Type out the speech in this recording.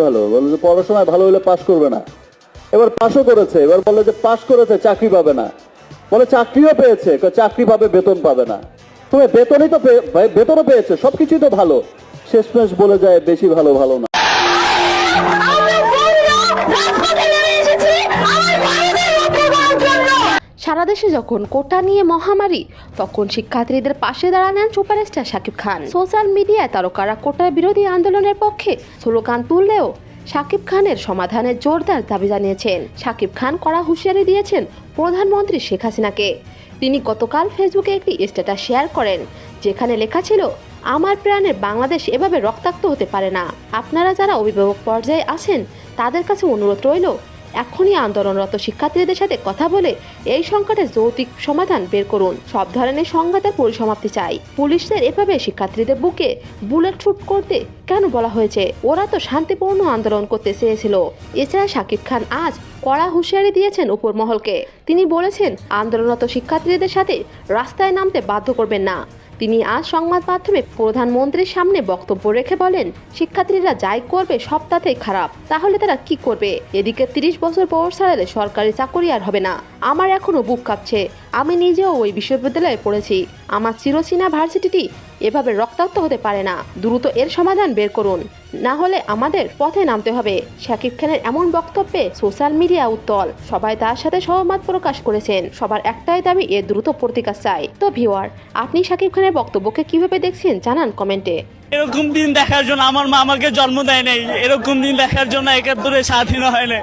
ভালো বলে যে পড়াশোনায় ভালো হলে পাশ করবে না। এবার পাশও করেছে, এবার বলে যে পাশ করেছে, চাকরি পাবে না। বলে চাকরিও পেয়েছে চাকরি পাবে, বেতন পাবে না। তুমি বেতনই তো বেতনও পেয়েছে, সবকিছুই তো ভালো। শেষমেশ বলে যায়, বেশি ভালো ভালো না। সারা দেশে যখন কোটা নিয়ে মহামারী, তখন শিক্ষার্থীদের পাশে দাঁড়ালেন সুপারস্টার শাকিব খান। সোশ্যাল মিডিয়ায় তারকারা কোটার বিরোধী আন্দোলনের পক্ষে স্লোগান তুললেও শাকিব খানের সমাধানের জোরদার দাবি জানিয়েছেন। শাকিব খান কড়া হুঁশিয়ারি দিয়েছেন প্রধানমন্ত্রী শেখ হাসিনাকে। তিনি গতকাল ফেসবুকে একটি স্ট্যাটাস শেয়ার করেন, যেখানে লেখা ছিল, আমার প্রাণের বাংলাদেশ এভাবে রক্তাক্ত হতে পারে না। আপনারা যারা অভিভাবক পর্যায়ে আছেন, তাদের কাছে অনুরোধ রইল এখনই আন্দোলনরত শিক্ষার্থীদের সাথে কথা বলে এই সংকটের যৌতিক সমাধান বের করুন। সব ধরনের সংঘাতের পরিসমাপ্তি চাই। পুলিশদের এভাবে শিক্ষার্থীদের বুকে বুলেট শুট করতে কেন বলা হয়েছে? ওরা তো শান্তিপূর্ণ আন্দোলন করতে চেয়েছিল। এছাড়া শাকিব খান আজ কড়া হুঁশিয়ারি দিয়েছেন উপর মহলকে তিনি বলেছেন, আন্দোলনরত শিক্ষার্থীদের সাথে রাস্তায় নামতে বাধ্য করবেন না। তিনি আজ সংবাদ মাধ্যমে প্রধানমন্ত্রীর সামনে বক্তব্য রেখে বলেন, শিক্ষার্থীরা যাই করবে সব তাতেই খারাপ, তাহলে তারা কি করবে? এদিকে তিরিশ বছর বয়স ছাড়ালে সরকারি চাকরি আর হবে না। আমার এখনও বুক কাঁপছে। আমি নিজেও ওই বিশ্ববিদ্যালয়ে পড়েছি। আমার চিরচীনা ভার্সিটিটি এভাবে রক্তাক্ত হতে পারে না। দ্রুত এর সমাধান বের করুন। না হলে আমাদের পথে নামতে হবে। শাকিব খানের এমন বক্তব্যে সোশ্যাল মিডিয়া উত্তল। সবাই তার সাথে সহমত প্রকাশ করেছেন। সবার একটাই দাবি এর দ্রুত প্রতিকার চাই। তো ভিওয়ার আপনি শাকিব খানের বক্তব্যকে কীভাবে দেখছেন জানান কমেন্টে। এরকম দিন দেখার জন্য আমার মা আমাকে জন্ম দেয় নাই। এরকম দিন দেখার জন্য একাত্তরে স্বাধীন হয় নাই।